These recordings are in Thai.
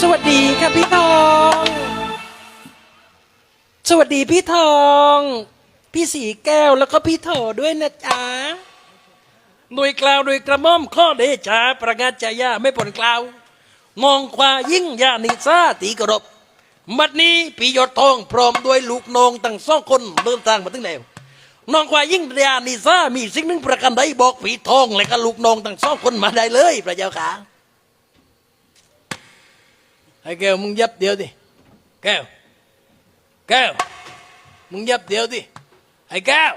สวัสดีค่ะพี่ทอง สวัสดีพี่ทอง พี่สีแก้วแล้วก็พี่โถด้วยนะจ๊ะหน่วยกล่าวโดยกระหม่อมข้อเดชาประกาศจายาไม่ผลกล่าวมองควายิ่งยานิซาตีกรบบัดนี้ปียอดทองพร้อมด้วยลูกน้องตั้งสองคนเดินทางมาถึงแล้วน้องควายิ่งยานิซามีสิ่งหนึ่งประกันใดบอกผีทองและก็ลูกน้องตั้งสองคนมาได้เลยพระเจ้าค่ะ ไอ้แก้วมึงยับเดียวดิแก้วแก้วมึงยับเดียวดิไอ้แก้ว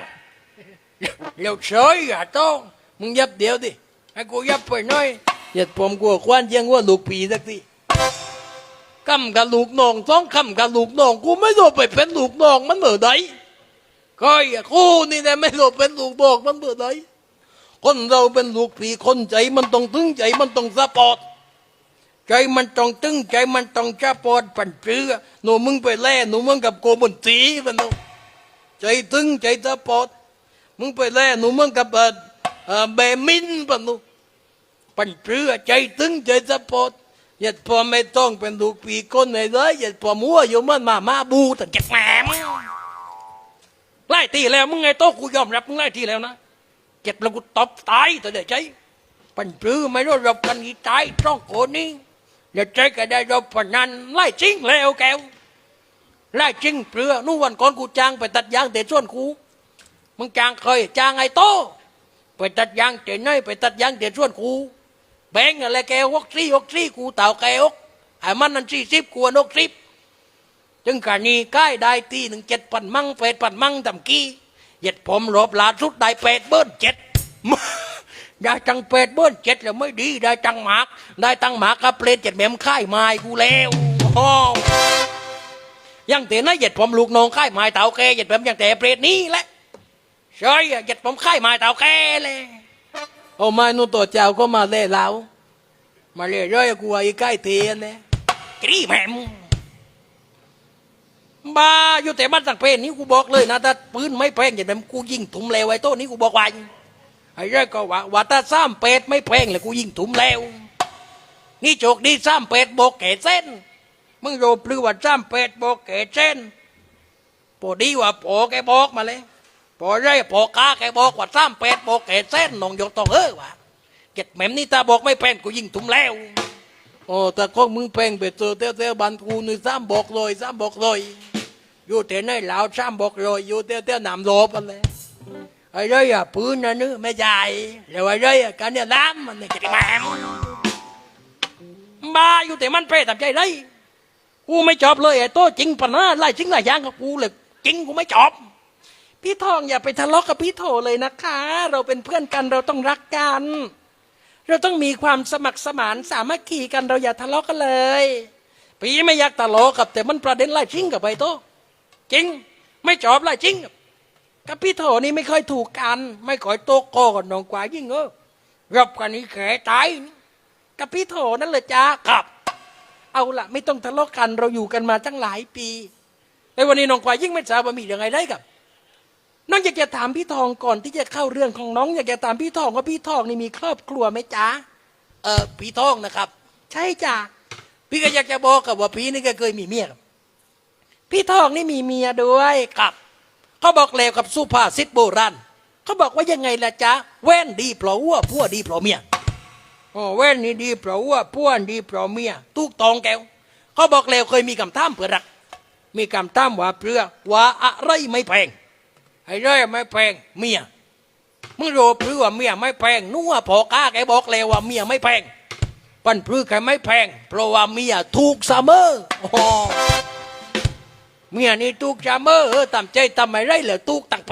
เร็วเฉยอะโต้องมึงยับเดียวดิให้กูยับไปหน่อยอย่าผมกลัวควันยังว่าลูกผีสักทีคำกับลูกน้องสองคำกับลูกน้องกูไม่รู้ไปเป็นลูกน้องมันเมื่อใดก็อย่ากูนี่แหละไม่รู้เป็นลูกน้องมันเมื่อใดคนเราเป็นลูกผีคนใจมันต้องถึงใจมันต้องสปอร์ต ใจมันต้องตึงใจมันต้องจะปอดปั่นเปลือหนูมึงไปแล่หนูมึงกับโกบนตีมันนูใจตึงใจจะปอดมึงไปแล่หนูมึงกับเบมินปะหนูปั่นเปลือใจตึงใจจะปอดย่าพอไม่ต้องเป็นลูกปีคนไหนเลยย่าพอมัวอยู่มันมามาบูแต่เก็บแหมไล่ตีแล้วมึงไงโต๊ะกูยอมรับมึงไล่ตีแล้วนะเก็บแล้วกูตบตายแต่เดี๋ยวใจปั่นปรือไม่รู้รบกันกี่ตายสองคนนี้ เดี๋ยวใจก็ได้รบพนันไล่จริงแล้วแกวไล่จริงเปลือนู่นวันก่อนกูจ้างไปตัดยางเตะส่วนกูมึงจ้างเคยจ้างไอ้โตไปตัดยางเตะน้อยไปตัดยางเตะส่วนกูแบงอะไรแกวกซี่วกซี่กูเต่าแกวกไอ้มันนั่นสี่สิบกูนกสิบจึงการนี้ใกล้ได้ตีหนึ่งเจ็ดปันมั่งแปดปันมั่งทำกี้เหยียดผมรบลาสุดได้แปดเบิ้ลเจ็ด ได้ตังเป็ดเบิ้ลเจ็ดแล้วไม่ดี ได้ตังหมาก ได้ตังหมากกับเปลนเจ็ดแหมมค่ายไม้กูแล้วโอ้ยังเตะนะเหยียดผมลูกน้องค่ายไม้เต่าแกเหยียดผมยังแต่เปรตนี้แหละใช่เหยียดผมค่ายไม้เต่าแกเลยโอ้ไม่นู่นตัวเจ้าก็มาเล่เรามาเล่ร้อยกูไอ้ใกล้เทียนเลยกรีแหมมบ้าอยู่แต่บ้านสังเพนนี้กูบอกเลยนะถ้าปืนไม่แพงเหยียดแหมมกูยิงถุมเลวไอ้โต้นี้กูบอกไว่า ไอ้เรื่องก็ว่าว่าถ้าซ้ำเป็ดไม่แพงเลยกูยิงถุมแล้ว นี่โจกดีซ้ำเป็ดโบกแก่เส้น มึงโรปลือว่าซ้ำเป็ดโบกแก่เส้นพอดีว่าพอแกบอกมาเลยพอไรพอกาแกบอกว่าซ้ำเป็ดโบกแก่เส้นน้องโยต้องเออว่ะเก็ดแหม่มนี่ตาบอกไม่แพงกูยิงถุมแล้วโอ้แต่ก็มึงแพงไปเจอเต้เต้บันกูนี่ซ้ำบอกเลยซ้ำบอกเลยอยู่แต่ในเหลาซ้ำบอกเลยอยู่เต้เต้นำโลบอะไรไอ้เรื่อยนนะนึไม่ใหญ่แล้วไอ้เรื่อยอะกันเนี่ย น้ำมันเนี่ยจะได้แหมมบ้าอยู่แต่มันเปรตทำใจไรกูไม่จอบเลยไอ้โตจริงปะนะไล่จริงไล่ยางกับกูเลยจริงกูไม่จอบ พี่ทองอย่าไปทะเลาะกับพี่โถเลยนะคะ เราเป็นเพื่อนกันเราต้องรักกัน เราต้องมีความสมัครสมานสามัคคีกันเราอย่าทะเลาะกันเลยพี่ไม่อยากทะเลาะกับแต่มันประเด็นไล่จริงกับไอ้โตจริง ไม่จอบไล่จริงกับ พี่โถนี่ไม่ค่อยถูกกัน ไม่ค่อยโตโกกับน้องกว่ายิ่งเออรบกันนี้แขตายกับพี่โถนั่นเลยจ้าครับ เอาละไม่ต้องทะเลาะกันเราอยู่กันมาตั้งหลายปีในวันนี้น้องกว่ายิ่งไม่ทราบว่ามียังไงได้กับน้องอยากจะถามพี่ทองก่อนที่จะเข้าเรื่องของน้อง อยากจะถามพี่ทองว่าพี่ทองนี่มีครอบครัวไหมจ๊ะเออพี่ทองนะครับ ใช่จ้ะพี่ก็อยากจะบอกกับว่าพี่นี่ก็เคยมีเมียครับพี่ทองนี่มีเมียด้วยครับ เขาบอกแล้วกับสุภาษิตโบราณเขาบอกว่ายังไงล่ะจ๊ะแว่นดีเพราะวัวพัวดีเพราะเมียโอ้แว่นนี่ดีเพราะวัวพัวดีเพราะเมียทุกตองแก้วเขาบอกแล้วเคยมีคำถามเพื่อรัก มีคำถามว่าเพื่อว่าอะไรไม่แพงไอ้เรื่องไม่แพงเมียมึงรู้เพื่อเมียไม่แพงนัวพอก้าแกบอกแล้วว่าเมียไม่แพงปันเพื่อแกไม่แพงเพราะว่าเมียถูกเสมออ เมียนี่ตุกชาเมอเออตามใจตามไม่ไรเหรอตุกตังเพ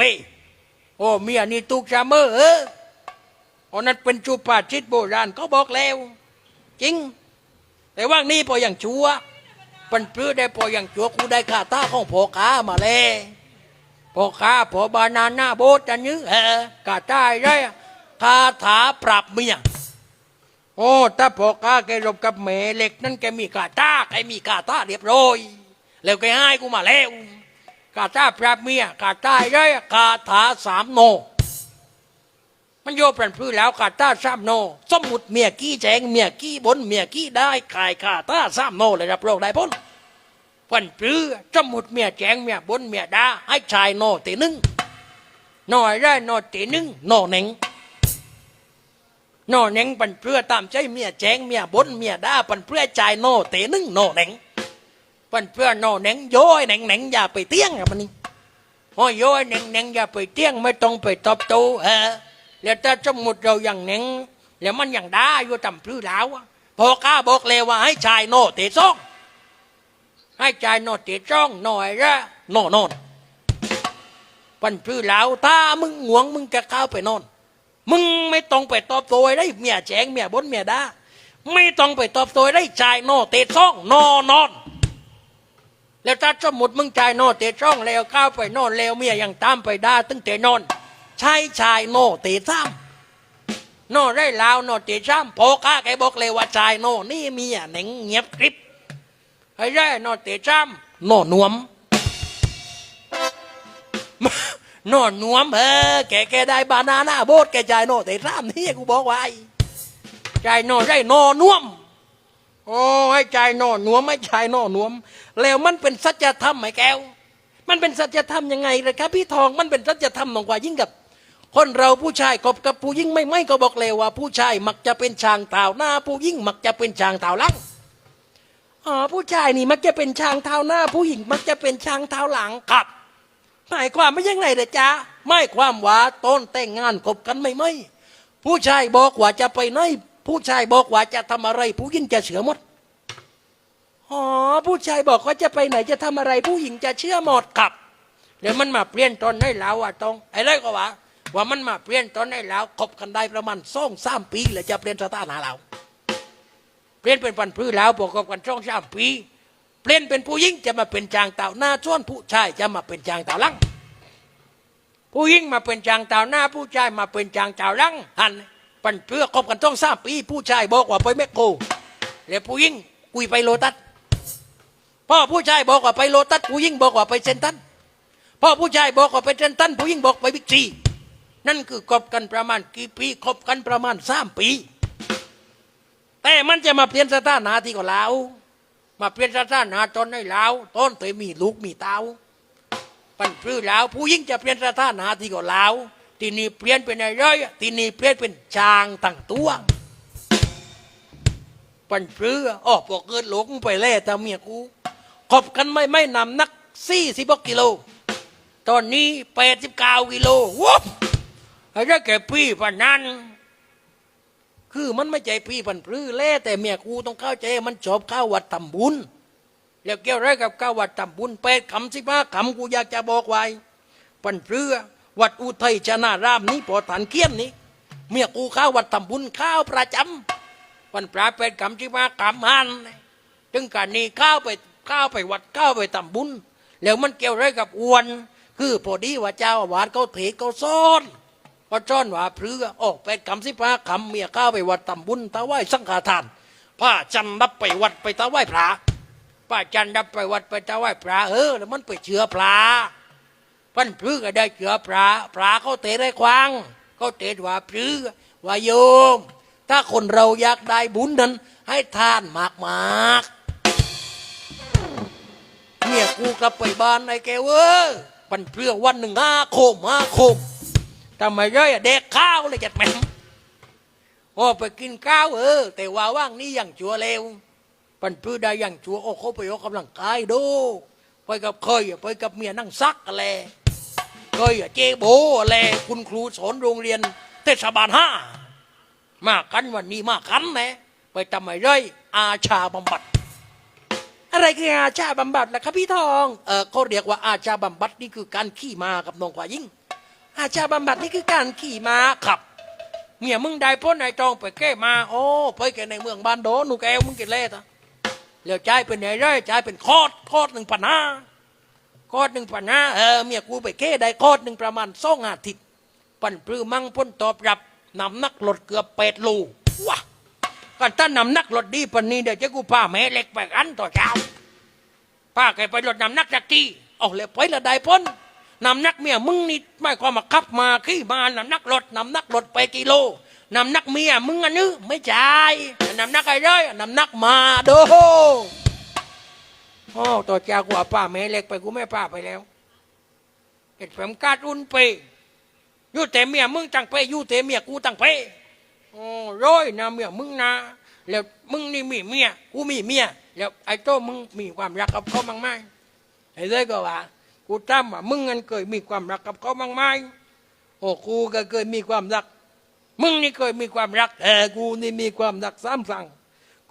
โอ้เมียนี่ตุกชาเมอเอออ้นั่นเป็นจูปาชิตโบราณเขาบอกแล้ว จริง แต่ว่านี่พออย่างชัวปันปลื้อได้พออย่างชัวกูได้คาตาของพอค้ามาเลยพอค้าพอบานาน่าโบสจันยื้อเออกาตาได้คาถาปรับเมียโอ้ถ้าพอค้าแกรบกับแม่เหล็กนั่นแกมีคาตาแกมีคาตาเรียบร้อย แล้วแกให้กูมาแล้วกาตาปราบเมียกาตายได้กาถาสามโน มันโยปรันพื้แล้วขาตาซ้ำโน สมุดเมียกี้แจงเมียกี้บนเมียกี้ได้ขายขาตาซ้ำโนเลยรับรองได้พ้นปันปรือสมุดเมียแจงเมียบนเมียดาให้ชายโนตีหนึ่งหน่อยได้โนตีหนึ่งโนหนึ่งโนหนึ่งปันเพื่อตามใจเมียแจงเมียบนเมียดาปันเพื่อชายโนเตนึ่งโนหนึ่ง ปันเพื่อนโนหน่งย้อยหน่งหน่งอย่าไปเตี้ยงกับมันนี่โอ้ยย้ยหน่งหน่งอย่าไปเตี้ยงไม่ต้องไปตบโตเออแล้วถ้าสมมุติเราอย่างหน่งแล้วมันอย่างได้อยู่ต่ำพื้นแล้วอะพอข้าบอกเลยว่าให้ชายโนเตะซ่องให้ชายโนเตะซ่องหน่อยละโนนนปันพื้นแล้วถ้ามึงหวงมึงจะเข้าไปนอน มึงไม่ต้องไปตอบโตัวได้เมียแจงเมียบนเมียดาไม่ต้องไปตอบโตัวได้ชายโนเตะซ่องนนอน แล้วถ้าสมมติมึงชายโนเตะซ่องแล้วเข้าไปนอนแล้วเมียยังตามไปด่าตึงเตะนอนชายชายโนเตซ้ำโนได้ลาวโนเตซ้ำพอข้าแกบอกเลยว่าชายโนนี่เมีอะหนังเงียบกริบไอ้ได้โนเตซ้ำโนนวมโนนวมเออแกแกได้บานาน่าโบดแกชายโนเตซ้ำนี่กูบอกไว้ชายโนได้โนนวม โอ้ให้ชายโนนวมไม่ชายโนนวม แล้วมันเป็นสัจธรรมไหมแก้ว มันเป็นสัจธรรมยังไงเลยครับ พี่ทองมันเป็นสัจธรรมมากกว่ายิ่งกับ คนเราผู้ชายกบกับผู้หญิงไม่ไม่ก็บอกเลยว่า ผู้ชายมักจะเป็นช้างเท้าหน้า ผู้หญิงมักจะเป็นช้างเท้าหลังอ๋อผู้ชายนี่มักจะเป็นช้างเท้าหน้า ผู้หญิงมักจะเป็นช้างเท้าหลังครับหมายความไม่ยังไงเลยจ๊ะไม่ความว่าต้นแต่งงานกบกันไม่ไม่ผู้ชายบอกว่าจะไปไหน ผู้ชายบอกว่าจะทำอะไร ผู้หญิงจะเชื่อหมดอ๋อผู้ชายบอกว่าจะไปไหนจะทำอะไร ผู้หญิงจะเชื่อหมดครับเดี๋ยวมันมาเปลี่ยนตอนให้แล้วอะตรงไอ้ไรก็ว่าว่ามันมาเปลี่ยนตอนให้แล้วคบกันได้ประมาณสองสามปีแล้วจะเปลี่ยนสถานะเราเปลี่ยนเป็นพันพืชแล้วประกอบกันสองสามปีเปลี่ยนเป็นผู้หญิงจะมาเป็นจางเต่าหน้าส่วนผู้ชายจะมาเป็นจางเต่าลังผู้หญิงมาเป็นจางเต่าหน้าผู้ชายมาเป็นจางเต่าลังหัน ปันเพื่อคบกันต้องสามปีผู้ชายบอกว่าไปแมคโครแล้วผู้หญิงกุยไปโลตัสพ่อผู้ชายบอกว่าไปโลตัสผู้หญิงบอกว่าไปเซนทรันพ่อผู้ชายบอกว่าไปเซนทรันผู้หญิงบอกไปบิ๊กซีนั่นคือคบกันประมาณกี่ปีคบกันประมาณสามปี แต่มันจะมาเปลี่ยนสถานะที่ก็ลาวมาเปลี่ยนสถานะตอนในลาวตอนเตยมีลูกมีเต้าปันพื้อลาวผู้หญิงจะเปลี่ยนสถานะที่ก็ลาว ทีนี้เปลี่ยนเป็นอะไรทีนี้เปลี่ยนเป็นจางตั้งตัวปันเปลืออ๋อพอเกิดหลงไปแล้วแต่เมียกูขบกันไม่ไม่นำนักสี่สิบกิโล ตอนนี้แปดสิบเก้ากิโลว้าวไอ้เจ้าแก่พี่ปานนั้นคือมันไม่ใจพี่ปันปลื้อแล่แต่เมียกูต้องเข้าใจมันชอบข้าววัดทำบุญแล้วเกี่ยวไรกับข้าววัดทำบุญแปดคำสิบห้าคำกูอยากจะบอกไว้ปันเปลือ วัดอุทัยชนารามนี้พอฐานเคียนนี้ เมียกูข้าววัดทำบุญข้าวประจำวันพระเป็นกรรมที่มากรรมหันถึงการนี้ข้าวไปข้าวไปวัดข้าวไปทำบุญ แล้วมันเกี่ยวอะไรกับอวน คือพอดีว่าเจ้าวาสเขาเทศเขาซ่อนก็ซ่อนว่าเพรือออกเป็นกรรมสิพระคำเมียข้าวไปวัดทำบุญถวายสังฆทานพระจันรับไปวัดไปถวายพระพระจันรับไปวัดไปถวายพระเออแล้วมันไปเชื่อพระ พันพรือก็ได้เชื่อพระพระเขาเตะได้ควางเขาเตะว่าพรือว่าโยม ถ้าคนเราอยากได้บุญนั้น ให้ทานมากมากเนี่ยกูกลับไปบ้านไอ้แกเว้ยปันเพื่อวันหนึ่งห้าโคมห้าโคมทำไมย่อยเด็กข้าวเลยจัดแม่มโอ้ไปกินข้าวเออ แต่ว่าว่างนี่อยังชัวเร็วปันเพื่อได้อยังชัวโอ้เขาไปออกกำลังกายดูไปกับเคยไปกับเมียนั่งซักอะไร เคยเจโบอะไรคุณครูสอนโรงเรียน เทศบาลห้ามากันวันนี้มากันนะไปทำไมเลยอาชาบำบัด อะไรคืออาชาบำบัดล่ะครับพี่ทองเออเขาเรียกว่าอาชาบำบัดนี่คือการขี่ม้ากับน้องกว่ายิ่ง อาชาบำบัดนี่คือการขี่ม้าขับเมียมึงได้พ้นนายจองไปแก้มาโอ้ไปแกในเมืองบ้านโดนูแกวมึงกินเล่ตะแล้วจ่ายเป็นไงเลยจ่ายเป็นคอดคอดหนึ่งพันห้า คอดหนึ่งพันห้าเออเมียกูไปแก้ได้คอดหนึ่งประมาณสองอาทิตย์ปั่นปลื้มมั่งพ้นตอบรับนำนักหลดเกือบเป็ดลูว้ากันถ้านำนักหลดดีปันนี้เดี๋ยวจะกูพาแม่เล็กไปกันต่อเช้าป้าแกไปหลดนำนักสักทีเอาเลยไปละได้พ้นนำนักเมียมึงนี่ไม่ความมาขับมาขี้มานำนักรถนำนักรถไปกิโลนำนักเมียมึงอันนึไม่ใช่นำนักอะไรนำนักมาโด โอ้ตัวจากว่าป้าแม่เล็กไปกูไม่ป้าไปแล้วเห็ดผมกาดอุ่นไปอยู่แต่เมียมึงตั้งไปอยู่แต่เมียกูตั้งไปโอ้ร้อยนะเมียมึงนะแล้วมึงนี่มีเมียกูมีเมียแล้วไอ้โตมึงมีความรักกับเขาบ้างไหมไอ้เลยก็ว่า กูจำว่ามึงงั้นเคยมีความรักกับเขาบ้างไหมโอ้กูก็เคยมีความรัก มึงนี่เคยมีความรักแต่กูนี่มีความรักสามสั่ง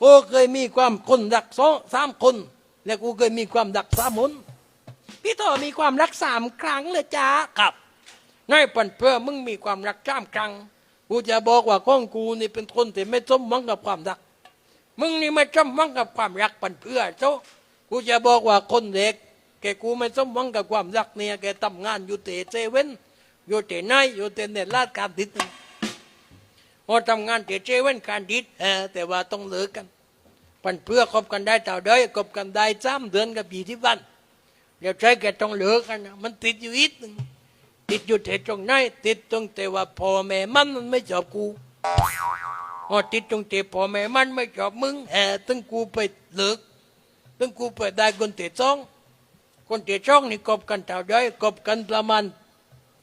กูเคยมีความคนรักสองสามคน และกูเคยมีความรักสามคนพี่ต่อมีความรักสามครั้งเลยจ้าครับนายปันเพื่อมึงมีความรักสามครั้งกูจะบอกว่าข้องกูนี่เป็นคนที่ไม่สมหวังกับความรัก มึงนี่ไม่สมหวังกับความรักปันเพื่อโซกูจะบอกว่าคนเด็กแกกูไม่สมหวังกับความรักเนี่ยแกทำงานอยู่เตะเซเว่นอยู่เตะไนท์อยู่เตะเน็ตลาดการติดพอทำงานเตะเซเว่นการดิดเออแต่ว่าต้องเลิกกัน ปันเพื่อคบกันได้เท่าใดคบกันได้สามเดือนกับยี่ที่วันเดี๋ยวใช้แกต้องเหลิกกันนะมันติดอยู่อีกหนึ่งติดอยู่แต่ตรงไหนติดตรงแต่ว่าพ่อแม่มันมันไม่ชอบกูพอติดตรงแต่พ่อแม่มันไม่ชอบมึงเออตึงกูไปเลิกตึงกูไปได้คนเตะซองคนเตะช่องนี่คบกันเท่าใดคบกันประมาณ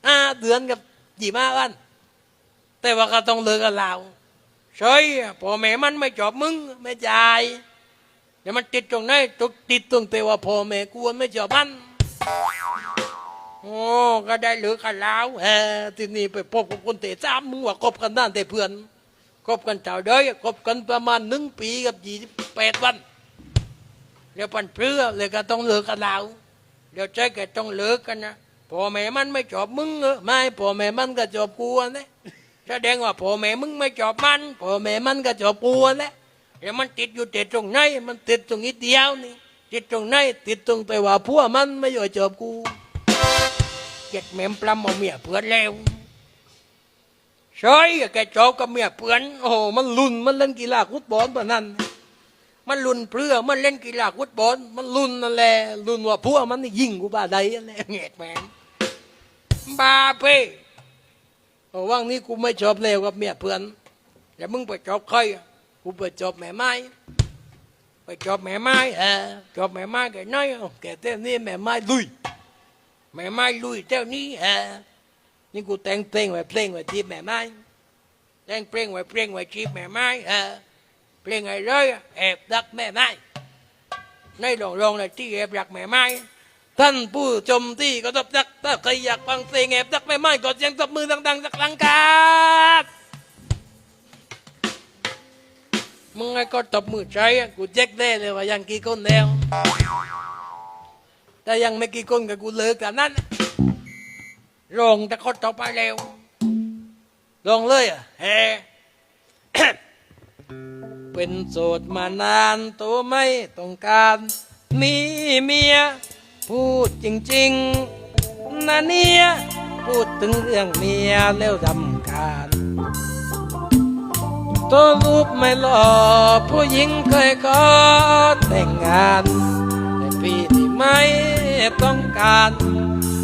ห้าเดือนกับยี่ห้าวัน แต่ว่าก็ต้องเลิกกันแล้ว ใช่พ่อแม่มันไม่ชอบมึงไม่จ่ายเดี๋ยวมันติดตรงไหนตกติดตรงแต่ว่าพ่อแม่กูไม่ชอบมันโอ้ก็ได้เลิกกันแล้วเออทีนี้ไปพบกับคนเตะจ้ามมึงว่าคบกันด้านแต่เพื่อนคบกันเท่าเดยคบกันประมาณหนึ่งปีกับยี่สิบแปดวันเดี๋ยวปันเพื่อเลยก็ต้องเลิกกันแล้วเดี๋ยวใจแกต้องเลิกกันนะพ่อแม่มันไม่ชอบมึงเออไม่พ่อแม่มันก็ชอบกูนะ แสดงว่าพ่อแม่มึงไม่ชอบมันพ่อแม่มันก็ชอบกูแหละแล้วมันติดอยู่แต่ตรงไหนมันติดตรงนี้เดียวนี่ติดตรงไหนติดตรงแต่ว่าพัวมันไม่ยอมชอบกูเจ็ดแม่มปลำเอาเมียเพื่อนแล้วใช่แกชอบกับเมียเพื่อนโอ้มันลุนมันเล่นกีฬาฟุตบอลแบบนั้น มันลุนเพื่อมันเล่นกีฬาฟุตบอลมันลุนนั่นแหละลุนว่าพัวมันยิงกูบ้าใดนั่นเงียดแม่งบาเป้ ว่างนี้กูไม่ชอบเลวกับเมียเพื่อนแต่มึงไปชอบใครอะกูไปชอบแม่ไม้ไปชอบแม่ไม้เออชอบแม่ไม้แกน้อยเอาแกเต้นนี่แม่ไม้ลุยแม่ไม้ลุยเจ้านี้เออนี่กูแต่งเพลงไว้เพลงไว้ที่แม่ไม้แต่งเพลงไว้เพลงไว้ที่แม่ไม้เออเพลงไอ้ร้อยแอบรักแม่ไม้ในลองลงเลยที่แอบรักแม่ไม้ ท่านผู้ชมที่กระทบจักถ้าใครอยากฟังเพลงแอบดักไม่ไม่กดเสียงตบมือดังๆสักครั้งครับมึงไอ้ก็ตบมือใจอะกูเจ๊กได้เลยว่ายังกี่คนแล้วแต่ยังไม่กี่คนกับกูเลิกกันนั้นลงแต่คนต่อไปแล้วลงเลยอะเฮ้เป็นโสดมานานตัวไม่ต้องการมีเมีย พูดจริงๆนะเนี่ยพูดถึงเรื่องเมียแล้วรำคาญตัวรูปไม่หล่อผู้หญิงเคยขอแต่งงาน แต่พี่ที่ไม่ต้องการ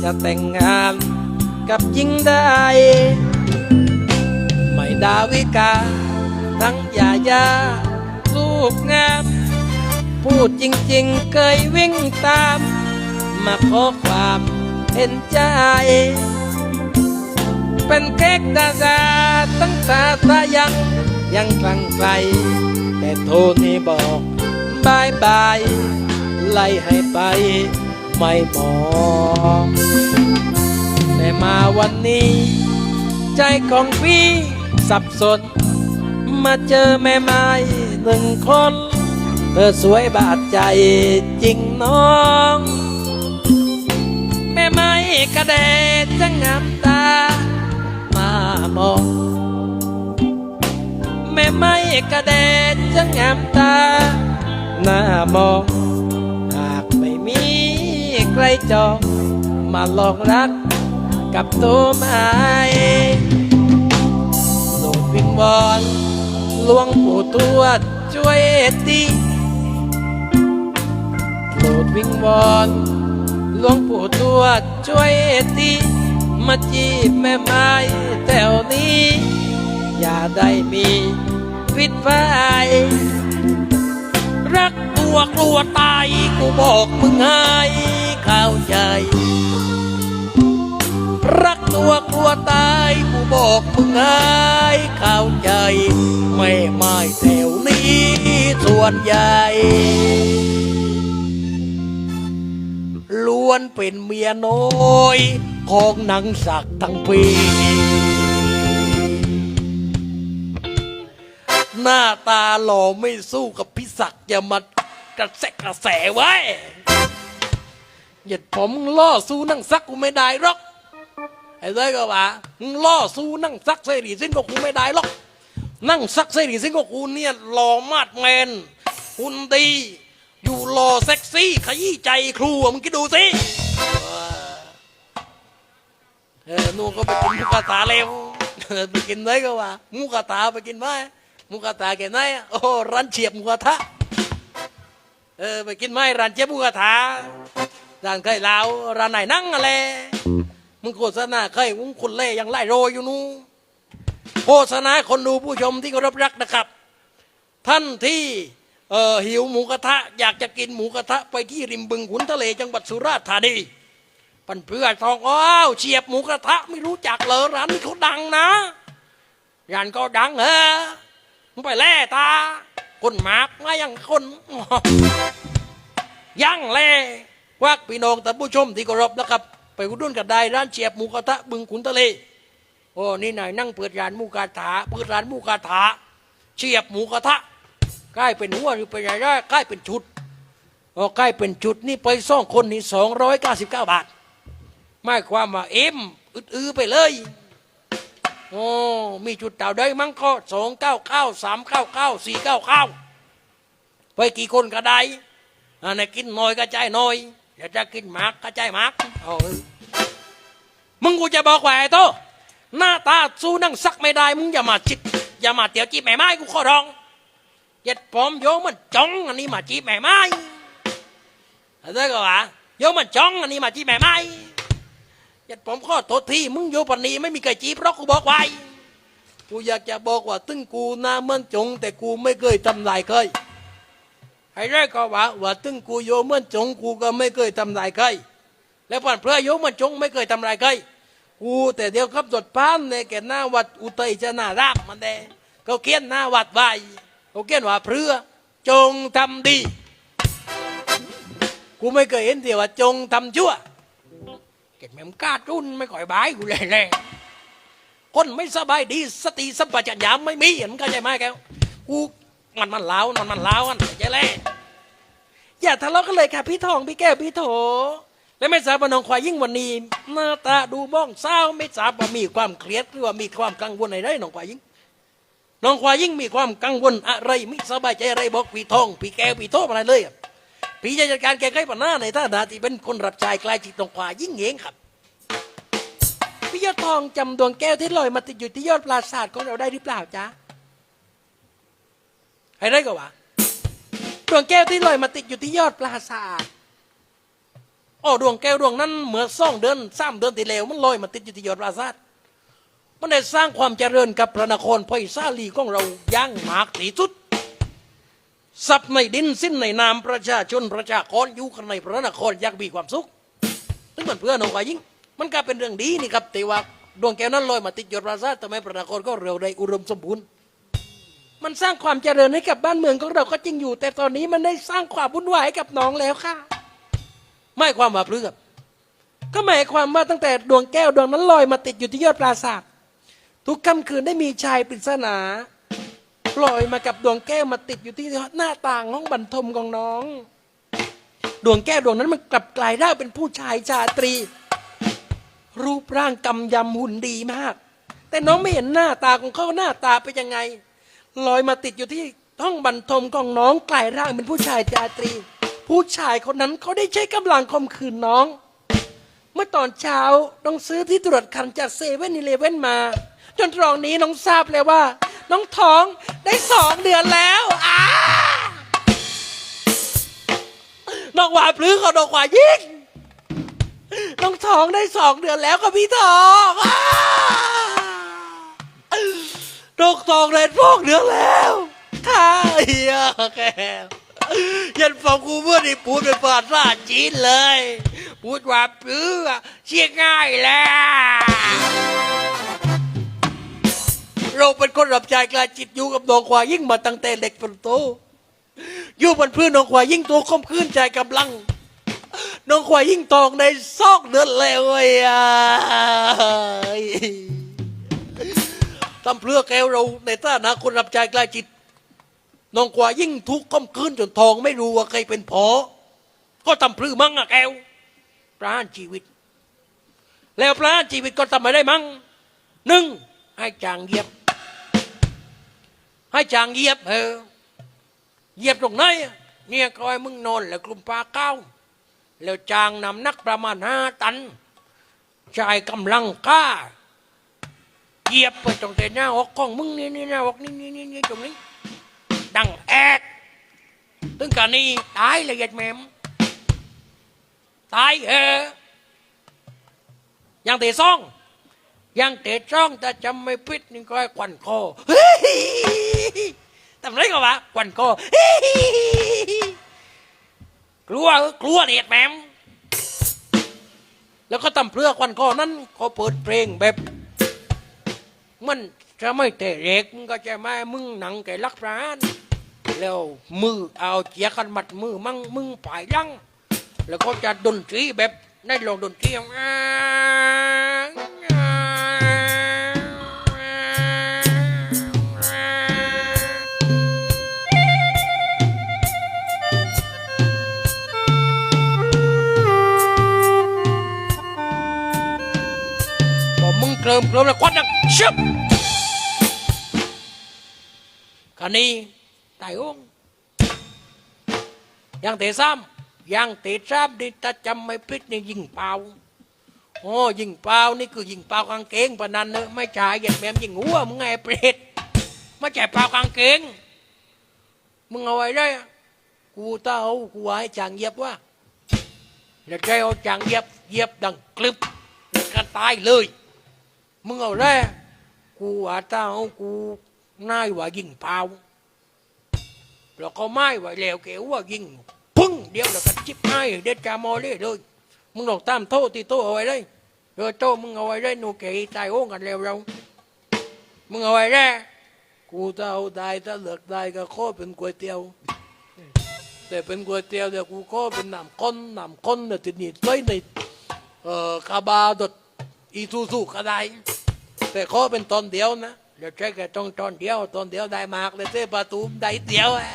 จะแต่งงานกับหญิงได้ ไม่ดาวิกา ทั้งยายาลูกงาม พูดจริงๆเคยวิ่งตาม มาขอความเห็นใจ เป็นเค้กดาราตั้งตาตายังยังกลังไกล แต่โทรนี่บอกบายบาย ไล่ให้ไปไม่บอกแต่มาวันนี้ ใจของพี่สับสน มาเจอแม่ไม้หนึ่งคน เธอสวยบาดใจจริงน้อง กระเดจะงามตามามองแม่ไม้กระเดจะงามตาหน้ามองหากไม่มีใครจองมาลองรักกับตัวไม้โลดวิงวอนหลวงปู่ทวดช่วยทีโปรดวิงวอน หลวงปู่ทวดช่วยทีมาจีบแม่ไม้แถวนี้ อย่าได้มีพิษไฟรักตัวกลัวตายกูบอกมึงให้เข้าใจ รักตัวกลัวตายกูบอกมึงให้เข้าใจ ไม่ไม่แถวนี้ส่วนใหญ่ ล้วนเป็นเมียน้อย ของนังสักดิ์ทั้งปี หน้าตาหล่อไม่สู้กับพิศักดิ์อย่ามากระแสกระแสไว้เหยียดผมล่อสู้นั่งซักกูไม่ได้หรอกไอ้เด้ก็ว่ามึงล่อสู้นั่งซักเสรีสิ้นก็กูไม่ได้หรอกนั่งซักเสรีสิ้นก็กูเนี่ยหล่อมาดแมนหุ่นดี อยู่หล่อเซ็กซี่ขยี้ใจครูอะมึงคิดดูสิเออนู่นก็ไปกินมูกระทะเร็วไปกินไหนก็ว่ามูกระทะไปกินไหมมูกระทะแกไหนอะโอ้ร้านเฉียบมูกระทะเออไปกินไหมร้านเฉียบมูกระทะร้านเคยลาวร้านไหนนั่งอะไรมึงโฆษณาใครมึงคนเล่ยังไล่โรยอยู่นู้นโฆษณาคนดูผู้ชมที่เคารพรักนะครับ ท่านที่ เออหิวหมูกระทะ อยากจะกินหมูกระทะ ไปที่ริมบึงขุนทะเลจังหวัดสุราษฎร์ธานีปันเพื่อทองอ้าวเฉียบหมูกระทะไม่รู้จักเลยร้านนี้เขาดังนะร้านก็ดังเออมึงไปแล่ตา คนมากมายังคนยังแล่วักพี่น้องแต่ผู้ชมที่เคารพนะครับ ไปอุดหนุนกันได้ร้านเฉียบหมูกระทะบึงขุนทะเลโอ้นี่นายนั่งเปิดร้านหมูกระทะเปิดร้านหมูกระทะเฉียบหมูกระทะ ใกล้เป็นหัวหรือเป็นอะไรได้ใกล้เป็นชุดโอ้ใกล้เป็นชุดนี่ไปสองคนนี่สองร้อยเก้าสิบเก้าบาทไม่ความว่าเอ็มอืดๆไปเลยโอ้มีจุดเต่าได้มั้งก็สองเก้าเก้าสามเก้าเก้าสี่เก้าเก้าไปกี่คนก็ได้อันไหนกินน้อยก็ใจายน้อยอยากจะกินมากก็ใจมากเอามึงกูจะบอกว่าไอ้โตหน้าตาสู้นั่งซักไม่ได้ มึงอย่ามาจิตอย่ามาเตี๋ยวจีบแม่ไม้กูขอร้อง เย็ดผมโยมมันจ้องอันนี้มาจีบแม่ไม้อะไรก็ว่าโยมมันจ้องอันนี้มาจีบแม่ไม้เย็ดผมข้อโทษทีมึงโยปนนีไม่มีใครจีบเพราะกูบอกไว้กูอยากจะบอกว่าตึงกูหน้าเมือนจง แต่กูไม่เคยทำลายเคยให้ได้ก็ว่าว่าตึงกูโยมเมือนจงกูก็ไม่เคยทำลายเคยแล้วผ่านเพื่อโยมเหมือนจงไม่เคยทำลายเคยกูแต่เดียวครับจดพานในแก่หน้าวัดอุทัยชนะรามมันแดเขาเขียนหน้าวัดไว้ เขาเขียนว่าเพื่อจงทำดี กูไม่เคยเห็นเดียวว่าจงทำชั่ว เก็บแม่มกล้าจุนไม่ค่อยบายกูเลยแหละคนไม่สบายดีสติสัมปชัญญะไม่มีเห็นเข้าใจไหมแกกูมันมันล้าวนอนมันล้าวอันใจแล่อย่าทะเลาะกันเลยค่ะพี่ทองพี่แก้วพี่โถ และไม่ทราบน้องควายยิ่งวันนี้หน้าตาดูบ้องเศร้าไม่ทราบว่ามีความเครียดหรือว่ามีความกังวลอะไรน้องควายยิ่ง น้องควายยิ่งมีความกังวลอะไรไม่สบายใจอะไรบอกพี่ทองพี่แก้วพี่โทอะไรเลยอะพี่จะจัดการแก้ไขปัญหาในฐานะที่เป็นคนรับใช้กลายจิตน้องควายยิ่งเองครับพี่ยอดทองจำดวงแก้วที่ลอยมาติดอยู่ที่ยอดปราสาทของเราได้หรือเปล่าจ๊ะให้ได้ก็ว่าดวงแก้วที่ลอยมาติดอยู่ที่ยอดปราสาทโอ้ดวงแก้วดวงนั้นเหมื่อสองเดือนสามเดือนที่แล้วมันลอยมาติดอยู่ที่ยอดปราสาท มันได้สร้างความเจริญกับพระนครไพศาลีของเราอยังมากที่สุดทรัพย์ในดินสิ้นในนามประชาชนประชากรอยู่กันในพระนครอยังมีความสุขถึงเหมันเพื่อนองค์ยิ่ง มันก็เป็นเรื่องดีนี่ครับแต่ว่าดวงแก้วนั้นลอยมาติดยอดปราสาททำให้พระนครก็เร็วได้อุดมสมบูรณ์ มันสร้างความเจริญให้กับบ้านเมืองของเราก็จริงอยู่ แต่ตอนนี้มันได้สร้างความวุ่นวายให้กับน้องแล้วค่ะ ไม่ความว่าพลือก็หมายความว่าตั้งแต่ดวงแก้วดวงนั้นลอยมาติดอยู่ที่ยอดปราสาท ทุกค่ำคืนได้มีชายปริศนาลอยมากับดวงแก้วมาติดอยู่ที่หน้าต่างห้องบรรทมของน้อง ดวงแก้วดวงนั้นมันกลับกลายได้เป็นผู้ชายชาตรี รูปร่างกำยำหุ่นดีมาก แต่น้องไม่เห็นหน้าตาของเขาหน้าตาเป็นยังไงลอยมาติดอยู่ที่ห้องบรรทมของน้องกลายร่างเป็นผู้ชายชาตรี ผู้ชายคนนั้นเขาได้ใช้กำลังข่มขืนน้อง เมื่อตอนเช้าน้องซื้อที่ตรวจคันจากเซเว่นอีเลเว่นมา จนตรองนี้น้องทราบเลยว่า น้องท้องได้สองเดือนแล้วอ้าน้องหวานพลื้อกับน้องหวานยิ่งน้องท้องได้สองเดือนแล้วค่ะพี่ทองน้องทองได้สองเดือนแล้วค่ะเฮียแกยันฟังกูเมื่อนี่พูดเป็นภาษาจีนเลย พูดว่าปื้อเชี่ยง่ายแล้ว เราเป็นคนรับใช้กลายจิตอยู่กับน้องควายยิ่งมาตั้งแต่เด็กจนโตอยู่บนพื้นน้องควายยิ่งโตคมคืนใจกำลัง น้องควายยิ่งตองในซอกเดือนเลยว้ยอะทำเพื่อแกวเราในฐานะคนรับใช้กลายจิตน้องควายยิ่งทุกข์คมคืนจนทองไม่รู้ว่าใครเป็นพอก็ทำพลือมั่งอะแกวประหารชีวิต แล้วประหารชีวิตก็ทำไม่ได้มั่งหนึ่งให้จางเยียบ ให้จางเหยียบเออเหยียบตรงไหนเนี่ยคอยมึงนอนแล้วกลุ่มปลาเก้าแล้วจางนำนักประมาณห้าตันชายกำลังกล้าเหยียบไปตรงแต่หน้าอกของมึงนี่นี่หน้าอกนี่นี่นี่นี่ตรงนี้ดังแอดถึงกันนี้ตายละเอียดแมมตายเออยังเตะซ่อง ยังเตะจ้องแต่จำไม่พิษนี่ก็ให้ควันคอเฮ้ยทำไรก็วะควันคอเฮ้ยกลัวเออกลัวเนี่ยแหมมแล้วก็ตำเพื่อควันคอนั้นเขาเปิดเพลงแบบ มันจะไม่แต่เร็กมึงก็จะไม่มึงหนังแกลักพรานแล้วมือเอาเจียกันมัดมือมั่งมึงป่ายลังแล้วก็จะดนตรีแบบในโรงดนตรีอ่า เคลิมเคลิมแล้วควันดังชึบคันนี้ไตายองยังเตะซ้ำยังเตะซ้ำนี่ถ้าจำไม่ผิดนี่ยิงเปล่าโอ้ยิงเปล่านี่คือยิงเปล่ากางเกงปะนันเนอะไม่จ่ายเหยียดแมมยิงหัวมึงไงเปรตไม่จ่ายเปล่ากางเกงมึงเอาไว้ได้อะกูเต้ากูไว้จางเยียบว่าแล้วใจเอาจางเยียบเยียบดังกลึบแล้วก็ตายเลย มึงเอาได้กูว่าเต้ากูนายว่ายิงเปล่าแล้วก็ไม้ไว้แล้วเกว่ายิงพึ่งเดียวแล้วก็จิบให้เด็ดจามอเลยเลยมึงลองตามโทษที่โตเอาไว้เลยเออโตมึงเอาไว้เลยหนูเก๋ตายโอ้งกันแล้วเรา มึงเอาไว้ได้กูจะเอาได้ถ้าเลือกได้ก็ขอเป็นก๋วยเตี๋ยวแต่เป็นก๋วยเตี๋ยวเดี๋ยวกูขอเป็นน้ำข้นน้ำข้นเนี่ยติดนี่ไว้ในเอ่อคาบาดดอีซูซูก็ได้ แต่ขอเป็นตอนเดียวนะเดี๋ยวใช้แค่ตองตอนเดียวตอนเดียวได้มากเลยเส้ประตูได้เดียวอะ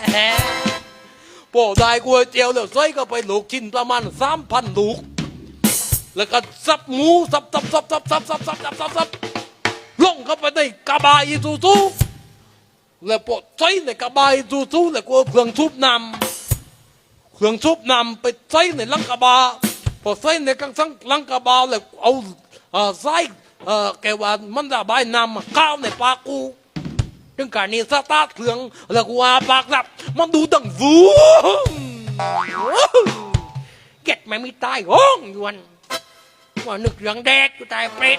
พอได้ก๋วยเตี๋ยวแล้วใส่ก็ไปลูกชิ้นประมาณสามพันลูก แล้วก็ซับหมูซับซับซับซับซับซับซับซับซับซับลงเข้าไปในกระบะอีซูซูแล้วพอใส่ในกระบะอีซูซูแล้วก็เอาเครื่องชุบนำเครื่องชุบนำไปใส่ในลังกระบะพอใส่ในกังสังลังกระบะแล้วเอาอ่อใส่ เออแกว่ามันระบายน้ำข้าวในปากกูถึงการนี้สตาร์ทเครื่องแล้วกูอาปากหลับ มันดูดังวูเก็ดไม่มีตายห้องยวนว่านึกเรื่องแดกกูตายเปรต